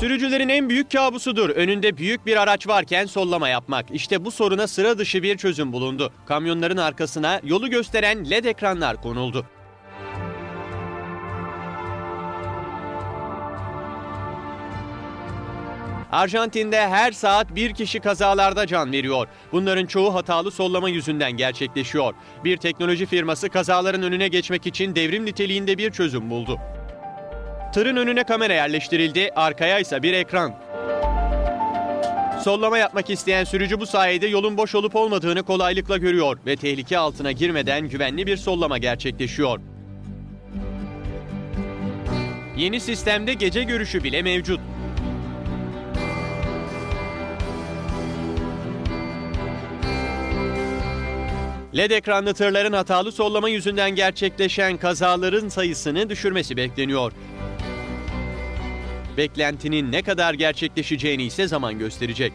Sürücülerin en büyük kabusudur. Önünde büyük bir araç varken sollama yapmak. İşte bu soruna sıra dışı bir çözüm bulundu. Kamyonların arkasına yolu gösteren led ekranlar konuldu. Arjantin'de her saat bir kişi kazalarda can veriyor. Bunların çoğu hatalı sollama yüzünden gerçekleşiyor. Bir teknoloji firması kazaların önüne geçmek için devrim niteliğinde bir çözüm buldu. Tırın önüne kamera yerleştirildi, arkaya ise bir ekran. Sollama yapmak isteyen sürücü bu sayede yolun boş olup olmadığını kolaylıkla görüyor ve tehlike altına girmeden güvenli bir sollama gerçekleşiyor. Yeni sistemde gece görüşü bile mevcut. LED ekranlı tırların hatalı sollama yüzünden gerçekleşen kazaların sayısını düşürmesi bekleniyor. Beklentinin ne kadar gerçekleşeceğini ise zaman gösterecek.